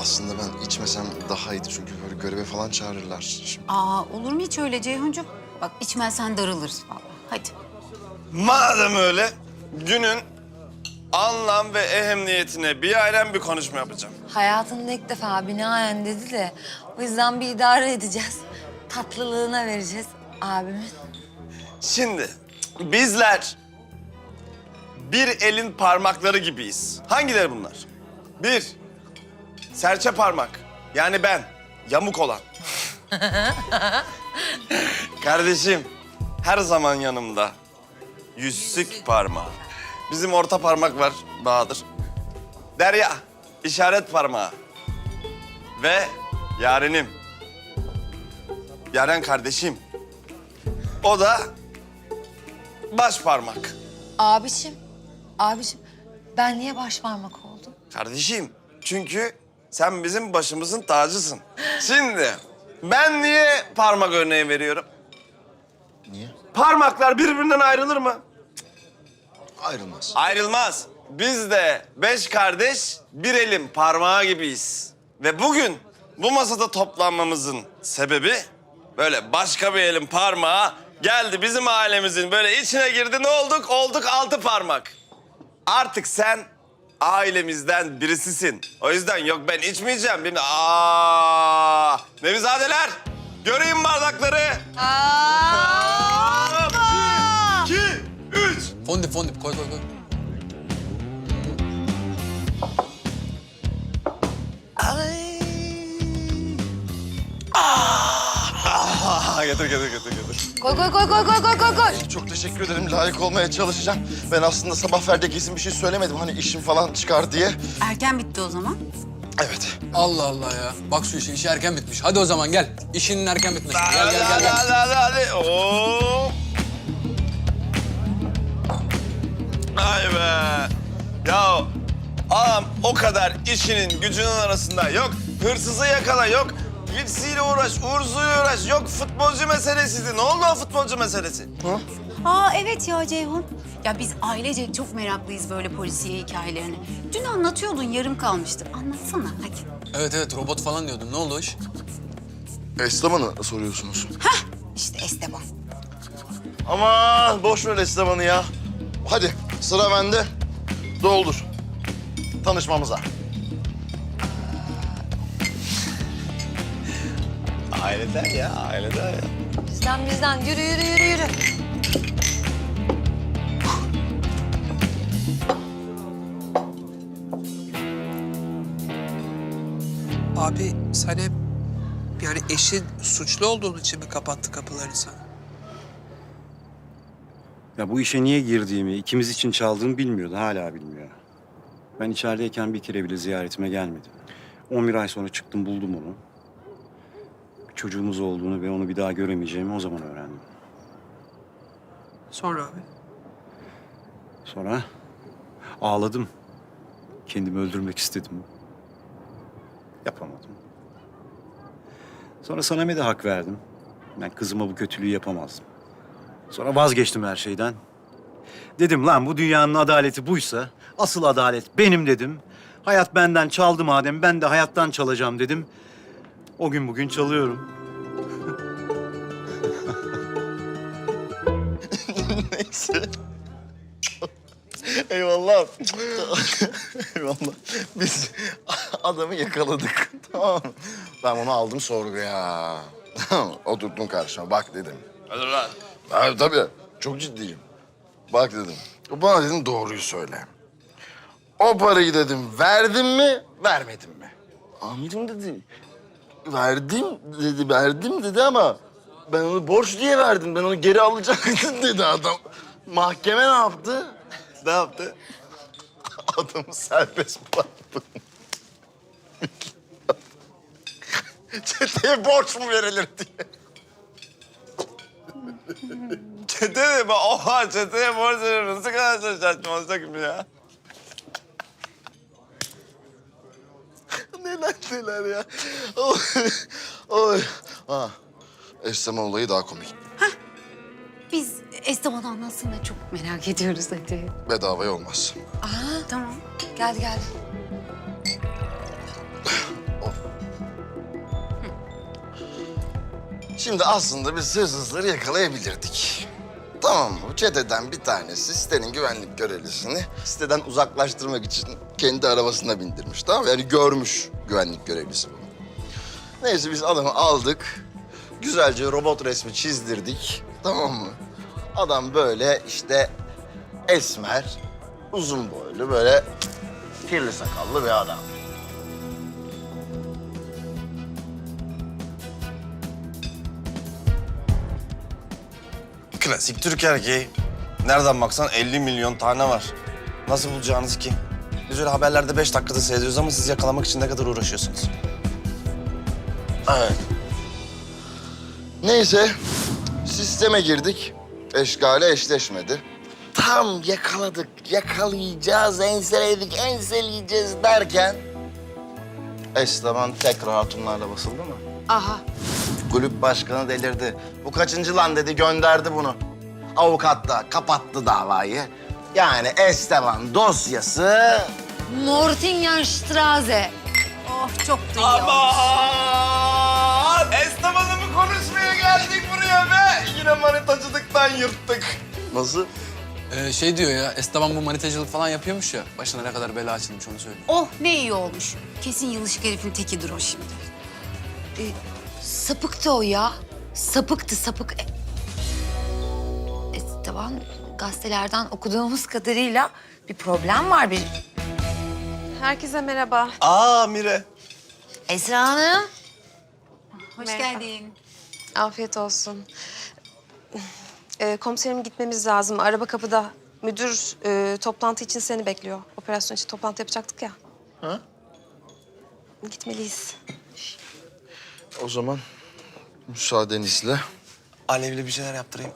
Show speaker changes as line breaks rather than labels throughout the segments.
aslında ben içmesem daha iyiydi çünkü böyle göreve falan çağırırlar. Şimdi
Aa olur mu hiç öyle Ceyhuncuğum? Bak içmezsen darılırız vallahi. Hadi.
Madem öyle günün anlam ve ehemmiyetine bir ailem bir konuşma yapacağım.
Hayatında ilk defa binaen dedi de o yüzden bir idare edeceğiz. Tatlılığına vereceğiz abimin.
Şimdi bizler bir elin parmakları gibiyiz. Hangileri bunlar? Bir, serçe parmak. Yani ben, yamuk olan. Kardeşim, her zaman yanımda. Yüzsük parmağı. Bizim orta parmak var, Bahadır. Derya, işaret parmağı. Ve yarenim. Yaren kardeşim. O da baş parmak.
Abişim, abişim ben niye baş parmak oldum?
Kardeşim çünkü sen bizim başımızın tacısın. Şimdi ben niye parmak örneği veriyorum?
niye?
Parmaklar birbirinden ayrılır mı?
Ayrılmaz.
Ayrılmaz. Biz de beş kardeş bir elin parmağı gibiyiz. Ve bugün bu masada toplanmamızın sebebi böyle başka bir elin parmağı geldi bizim ailemizin böyle içine girdi. Ne olduk? Olduk altı parmak. Artık sen ailemizden birisisin. O yüzden yok ben içmeyeceğim. Bir... Aa! Nevizadeler göreyim bardakları. Bir, iki, üç.
Fondip fondip koy koy koy.
Ah, getir getir getir getir.
Koy koy koy koy koy koy koy koy.
Çok teşekkür ederim. Layık olmaya çalışacağım. Ben aslında sabah Ferdi kesin bir şey söylemedim. Hani işim falan çıkar diye.
Erken bitti o zaman.
Evet.
Allah Allah ya. Bak şu işi, işi erken bitmiş. Hadi o zaman gel. İşinin erken bitmesi. Gel gel gel
Hadi,
gel.
hadi, hadi, hadi. Oo. Ay be. Ya ağam o kadar işinin gücünün arasında yok hırsızı yakala yok birisiyle uğraş, uğursuzuyla uğraş. Yok futbolcu meselesiydi. Ne oldu o futbolcu meselesi?
Aa evet ya Ceyhun. Ya biz ailece çok meraklıyız böyle polisiye hikayelerini. Dün anlatıyordun yarım kalmıştı. Anlatsana hadi.
Evet evet robot falan diyordun. Ne oldu o iş?
Esteban'ı soruyorsunuz.
İşte Esteban.
Aman boş ver Esteban'ı ya. Hadi sıra bende. Doldur. Tanışmamıza.
Aileden ya, aileden ya.
Bizden bizden yürü yürü yürü yürü.
Abi sen hep yani eşin suçlu olduğun için mi kapattı kapılarını sana?
Ya bu işe niye girdiğimi, ikimiz için çaldığımı bilmiyordu. Hala bilmiyor. Ben içerideyken bir kere bile ziyaretime gelmedi. 11 ay sonra çıktım buldum onu. Çocuğumuz olduğunu ve onu bir daha göremeyeceğimi o zaman öğrendim.
Sonra abi.
Sonra ağladım. Kendimi öldürmek istedim. Yapamadım. Sonra Sanem'e de hak verdim. Ben kızıma bu kötülüğü yapamazdım. Sonra vazgeçtim her şeyden. Dedim lan bu dünyanın adaleti buysa asıl adalet benim dedim. Hayat benden çaldı madem ben de hayattan çalacağım dedim. O gün bugün çalıyorum.
Neyse. Eyvallah. Eyvallah. Biz adamı yakaladık. Tamam mı? Ben onu aldım sorguya. Oturdum karşıma. Bak dedim.
Hadi lan.
Ha, tabii. Çok ciddiyim. Bak dedim. Bana dedim doğruyu söyle. O parayı dedim verdim mi, vermedim mi? Amirim dedi. Verdim dedi, verdim dedi ama ben onu borç diye verdim. Ben onu geri alacaktım dedi adam. Mahkeme ne yaptı?
Ne yaptı?
Adamı serbest bıraktı. Çeteye borç mu verilir diye.
Çete mi? Oha çeteye borç veriyorum. Nasıl kadar saçma olacak mı ya?
neler ya. Oy. ha. Esleme olayı daha komik. Ha?
Biz Esteban anlatsın da çok merak ediyoruz hadi.
Bedavaya olmaz.
Aa tamam.
Gel gel.
Şimdi aslında biz hırsızları yakalayabilirdik. Tamam? Bu çeteden bir tanesi sitenin güvenlik görevlisini siteden uzaklaştırmak için kendi arabasına bindirmiş. Tamam mı? Yani görmüş güvenlik görevlisi bunu. Neyse biz adamı aldık. Güzelce robot resmi çizdirdik. Tamam mı? Adam böyle işte esmer, uzun boylu böyle kirli sakallı bir adam.
Klasik Türk erkeği. Nereden baksan 50 milyon tane var. Nasıl bulacağınız ki? Biz öyle haberlerde beş dakikada seyrediyoruz ama siz yakalamak için ne kadar uğraşıyorsunuz?
Evet. Neyse, sisteme girdik. Eşgale eşleşmedi. Tam yakaladık, yakalayacağız, enseledik, enseleyeceğiz derken... Esteban tekrar hatunlarla basıldı mı?
Aha.
Kulüp başkanı delirdi. Bu kaçıncı lan dedi, gönderdi bunu. Avukat da kapattı davayı. Yani Esteban dosyası...
Mortingenstraße.
Oh çok da iyi olmuş.
Aman! Esteban'ı mı konuşmaya geldik buraya be? Yine manitacılıktan yırttık.
Nasıl?
Ee, şey diyor ya, Esteban bu manitacılık falan yapıyormuş ya. Başına ne kadar bela açılmış onu söylüyor.
Oh ne iyi olmuş. Kesin yılışık herifin tekidir o şimdi.
Sapıktı o ya. Sapıktı sapık. E, Esteban gazetelerden okuduğumuz kadarıyla bir problem var bir.
Herkese merhaba.
Aa Mire.
Esra Hanım.
Hoş
Merhaba.
geldin.
Afiyet olsun. Ee, komiserim gitmemiz lazım. Araba kapıda. Müdür e, toplantı için seni bekliyor. Operasyon için toplantı yapacaktık ya.
Ha?
Gitmeliyiz.
O zaman müsaadenizle.
Alevli bir şeyler yaptırayım.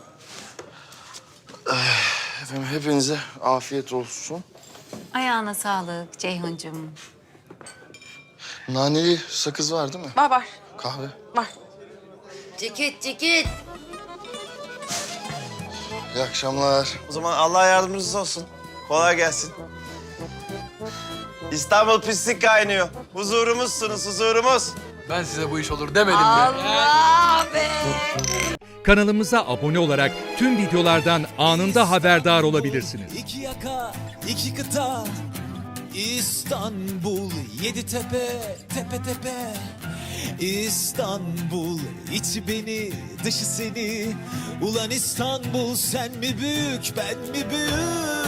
Efendim hepinize afiyet olsun.
Ayağına sağlık Ceyhuncuğum.
Naneli sakız var değil mi?
Var var.
Kahve.
Var.
Ceket ceket.
İyi akşamlar.
O zaman Allah yardımcınız olsun. Kolay gelsin. İstanbul pislik kaynıyor. Huzurumuzsunuz, huzurumuz.
Ben size bu iş olur demedim mi?
Allah be.
Kanalımıza abone olarak tüm videolardan anında haberdar olabilirsiniz.
İki yaka, iki kıta, İstanbul, yedi tepe, tepe tepe. İstanbul, içi beni, dışı seni. Ulan İstanbul, sen mi büyük, ben mi büyük?